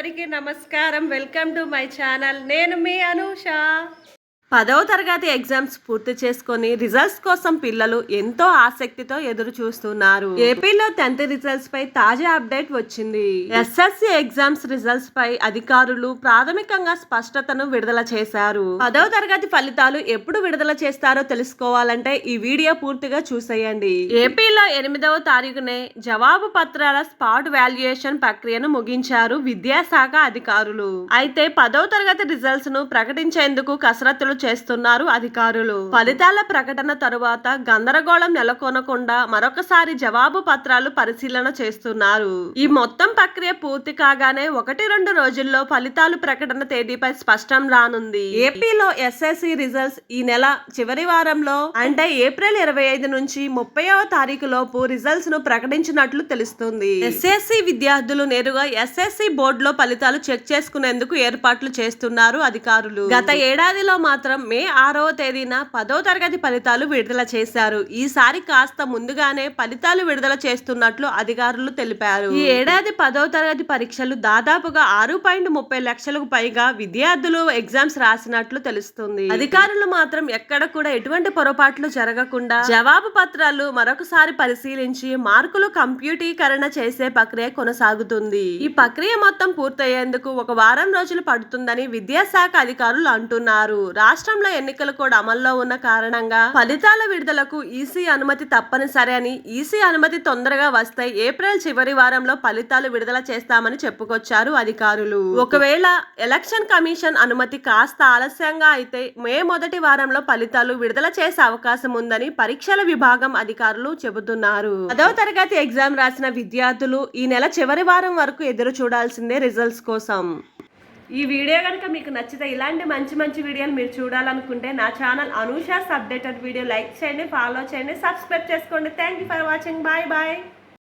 అందరికీ నమస్కారం. Welcome to my channel. నేను మీ అనూష. పదవ తరగతి ఎగ్జామ్స్ పూర్తి చేసుకొని రిజల్ట్స్ కోసం పిల్లలు ఎంతో ఆసక్తితో ఎదురు చూస్తున్నారు. ఏపీలో టెన్త్ రిజల్ట్స్ పై తాజా అప్డేట్ వచ్చింది. ఎస్ఎస్సి ఎగ్జామ్స్ రిజల్ట్స్ పై అధికారులు ప్రాథమికంగా స్పష్టతను విడుదల చేశారు. పదవ తరగతి ఫలితాలు ఎప్పుడు విడుదల చేస్తారో తెలుసుకోవాలంటే ఈ వీడియో పూర్తిగా చూసేయండి. ఏపీలో ఎనిమిదవ తారీఖునే జవాబు పత్రాల స్పాట్ వాల్యుయేషన్ ప్రక్రియను ముగించారు విద్యాశాఖ అధికారులు. అయితే పదవ తరగతి రిజల్ట్స్ను ప్రకటించేందుకు కసరత్తులు చేస్తున్నారు అధికారులు. ఫలితాల ప్రకటన తరువాత గందరగోళం నెలకొనకుండా మరొకసారి జవాబు పత్రాలు పరిశీలన చేస్తున్నారు. ఈ మొత్తం ప్రక్రియ పూర్తి కాగానే ఒకటి రెండు రోజుల్లో ఫలితాలు ప్రకటన తేదీపై స్పష్టం రానుంది. ఏపీలో ఎస్ఎస్సి రిజల్ట్స్ ఈ నెల చివరి వారంలో అంటే ఏప్రిల్ ఇరవై ఐదు నుంచి ముప్పైవ తారీఖు లోపు రిజల్ట్స్ను ప్రకటించినట్లు తెలుస్తుంది. ఎస్ఎస్సి విద్యార్థులు నేరుగా ఎస్ఎస్సి బోర్డులో ఫలితాలు చెక్ చేసుకునేందుకు ఏర్పాట్లు చేస్తున్నారు అధికారులు. గత ఏడాదిలో మాత్రం మే ఆరవ తేదీన పదో తరగతి ఫలితాలు విడుదల చేశారు. ఈసారి కాస్త ముందుగానే ఫలితాలు విడుదల చేస్తున్నట్లు అధికారులు తెలిపారు. ఈ ఏడాది పదో తరగతి పరీక్షలు దాదాపుగా ఆరు పాయింట్ ముప్పై లక్షలకు పైగా విద్యార్థులు ఎగ్జామ్స్ రాసినట్లు తెలుస్తుంది. అధికారులు మాత్రం ఎక్కడ కూడా ఎటువంటి పొరపాట్లు జరగకుండా జవాబు పత్రాలు మరొకసారి పరిశీలించి మార్కులు కంప్యూటీకరణ చేసే ప్రక్రియ కొనసాగుతుంది. ఈ ప్రక్రియ మొత్తం పూర్తయ్యేందుకు ఒక వారం రోజులు పడుతుందని విద్యాశాఖ అధికారులు అంటున్నారు. రాష్ట్ర రాష్ట్రంలో ఎన్నికలు కూడా అమల్లో ఉన్న కారణంగా ఫలితాల విడుదలకు ఈసీ అనుమతి తప్పనిసరి అని ఈసీ అనుమతి తొందరగా వస్తే ఏప్రిల్ చివరి వారంలో ఫలితాలు విడుదల చేస్తామని చెప్పుకొచ్చారు అధికారులు. ఒకవేళ ఎలక్షన్ కమిషన్ అనుమతి కాస్త ఆలస్యంగా అయితే మే మొదటి వారంలో ఫలితాలు విడుదల చేసే అవకాశం ఉందని పరీక్షల విభాగం అధికారులు చెబుతున్నారు. పదవ తరగతి ఎగ్జామ్ రాసిన విద్యార్థులు ఈ నెల చివరి వారం వరకు ఎదురు చూడాల్సిందే రిజల్ట్స్ కోసం. ఈ వీడియో కనుక మీకు నచ్చితే ఇలాంటి మంచి మంచి వీడియోలు మీరు చూడాలనుకుంటే నా channel Anusha's updated video like చేయండి ఫాలో చేయండి సబ్స్క్రైబ్ చేసుకోండి. Thank you for watching bye bye